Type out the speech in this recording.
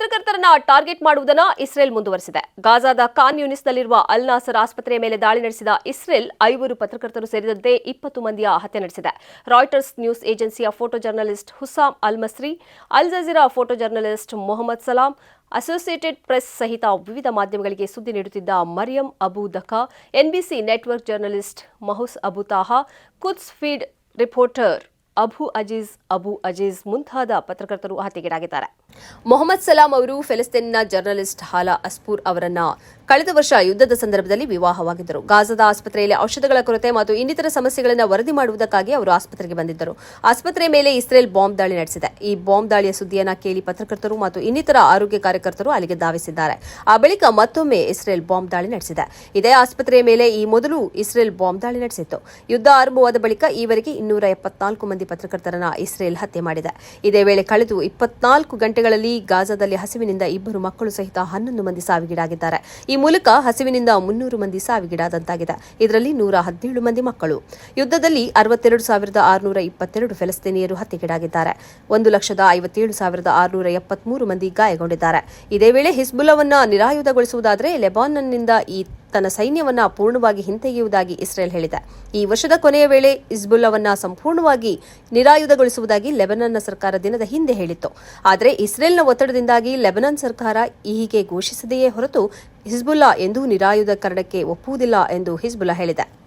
ಪತ್ರಕರ್ತರನ್ನ target ಮಾಡುವುದನ್ನು Israel ಮುಂದುವರೆಸಿದೆ. ಗಾಜಾದ ಖಾನ್ ಯೂನಿಸ್ನಲ್ಲಿರುವ ಅಲ್ ನಾಸರ್ ಆಸ್ಪತ್ರೆಯ ಮೇಲೆ ದಾಳಿ ನಡೆಸಿದ ಇಸ್ರೇಲ್ ಐವರು ಪತ್ರಕರ್ತರು ಸೇರಿದಂತೆ ಇಪ್ಪತ್ತು ಮಂದಿಯ ಹತ್ಯೆ ನಡೆಸಿದೆ. Reuters news ಏಜೆನ್ಸಿಯ photo journalist Hussam Al Masri, Al Jazeera photo journalist Mohammed Salam, Associated Press ಸಹಿತ ವಿವಿಧ ಮಾಧ್ಯಮಗಳಿಗೆ ಸುದ್ದಿ ನೀಡುತ್ತಿದ್ದ Mariam Abu Daqqa NBC network journalist Moaz Abu Taha Quds feed reporter Abu Aziz Abu Aziz ಮುಂತಾದ ಪತ್ರಕರ್ತರು ಹತ್ಯೆಗೀಡಾಗಿದ್ದಾರೆ. ಮೊಹಮ್ಮದ್ ಸಲಾಂ ಅವರು ಫೆಲಿಸ್ತೀನ್ನ journalist ಹಾಲಾ ಅಸ್ಪೂರ್ ಅವರನ್ನ ಕಳೆದ ವರ್ಷ ಯುದ್ಧದ ಸಂದರ್ಭದಲ್ಲಿ ವಿವಾಹವಾಗಿದ್ದರು. ಗಾಜಾದ ಆಸ್ಪತ್ರೆಯಲ್ಲಿ ಔಷಧಗಳ ಕೊರತೆ ಮತ್ತು ಇನ್ನಿತರ ಸಮಸ್ಯೆಗಳನ್ನು ವರದಿ ಮಾಡುವುದಕ್ಕಾಗಿ ಅವರು ಆಸ್ಪತ್ರೆಗೆ ಬಂದಿದ್ದರು. ಆಸ್ಪತ್ರೆ ಮೇಲೆ ಇಸ್ರೇಲ್ ಬಾಂಬ್ ದಾಳಿ ನಡೆಸಿದೆ. ಈ ಬಾಂಬ್ ದಾಳಿಯ ಸುದ್ದಿಯನ್ನು ಕೇಳಿ ಪತ್ರಕರ್ತರು ಮತ್ತು ಇನ್ನಿತರ ಆರೋಗ್ಯ ಕಾರ್ಯಕರ್ತರು ಅಲ್ಲಿಗೆ ಧಾವಿಸಿದ್ದಾರೆ. ಆ ಬಳಿಕ ಮತ್ತೊಮ್ಮೆ ಇಸ್ರೇಲ್ ಬಾಂಬ್ ದಾಳಿ ನಡೆಸಿದೆ. ಇದೇ ಆಸ್ಪತ್ರೆಯ ಮೇಲೆ ಈ ಮೊದಲು ಇಸ್ರೇಲ್ ಬಾಂಬ್ ದಾಳಿ ನಡೆಸಿತ್ತು. ಯುದ್ಧ ಆರಂಭವಾದ ಬಳಿಕ ಈವರೆಗೆ ಇನ್ನೂರ ಎಪ್ಪತ್ನಾಲ್ಕು ಮಂದಿ ಪತ್ರಕರ್ತರನ್ನ ಇಸ್ರೇಲ್ ಹತ್ಯೆ ಮಾಡಿದೆ. ಇದೇ ವೇಳೆ ಕಳೆದು ಇಪ್ಪತ್ನಾಲ್ಕು ಗಂಟೆಗಳಲ್ಲಿ ಗಾಜಾದಲ್ಲಿ ಹಸಿವಿನಿಂದ ಇಬ್ಬರು ಮಕ್ಕಳು ಸಹಿತ ಹನ್ನೊಂದು ಮಂದಿ ಸಾವಿಗೀಡಾಗಿದ್ದಾರೆ. ಈ ಮೂಲಕ ಹಸಿವಿನಿಂದ ಮುನ್ನೂರು ಮಂದಿ ಸಾವಿಗೀಡಾದಂತಾಗಿದೆ. ಇದರಲ್ಲಿ ನೂರ ಹದಿನೇಳು ಮಂದಿ ಮಕ್ಕಳು. ಯುದ್ಧದಲ್ಲಿ ಅರವತ್ತೆರಡು ಸಾವಿರದ ಆರುನೂರ ಇಪ್ಪತ್ತೆರಡು ಫೆಲಸ್ತೀನಿಯರು ಹತ್ಯೆಗೀಡಾಗಿದ್ದಾರೆ. ಒಂದು ಲಕ್ಷದ ಐವತ್ತೇಳು ಸಾವಿರದ ಆರುನೂರ ಎಪ್ಪತ್ಮೂರು ಮಂದಿ ಗಾಯಗೊಂಡಿದ್ದಾರೆ. ಇದೇ ವೇಳೆ ಹಿಸ್ಬುಲವನ್ನು ನಿರಾಯುಧಗೊಳಿಸುವುದಾದರೆ ಲೆಬಾನನ್ನಿಂದ ಈ ತನ್ನ ಸೈನ್ಯವನ್ನು ಪೂರ್ಣವಾಗಿ ಹಿಂತೆಗೆಯುವುದಾಗಿ ಇಸ್ರೇಲ್ ಹೇಳಿದೆ. ಈ ವರ್ಷದ ಕೊನೆಯ ವೇಳೆ ಇಸ್ಬುಲ್ಲವನ್ನು ಸಂಪೂರ್ಣವಾಗಿ ನಿರಾಯುಧಗೊಳಿಸುವುದಾಗಿ ಲೆಬನನ್ನ ಸರ್ಕಾರ ದಿನದ ಹಿಂದೆ ಹೇಳಿತ್ತು. ಆದರೆ ಇಸ್ರೇಲ್ನ ಒತ್ತಡದಿಂದಾಗಿ ಲೆಬನನ್ ಸರ್ಕಾರ ಹೀಗೆ ಘೋಷಿಸದೆಯೇ ಹೊರತು ಹಿಜ್ಬುಲ್ಲಾ ಎಂದೂ ನಿರಾಯುಧಕರಣಕ್ಕೆ ಒಪ್ಪುವುದಿಲ್ಲ ಎಂದು ಹಿಜ್ಬುಲ್ಲಾ ಹೇಳಿದೆ.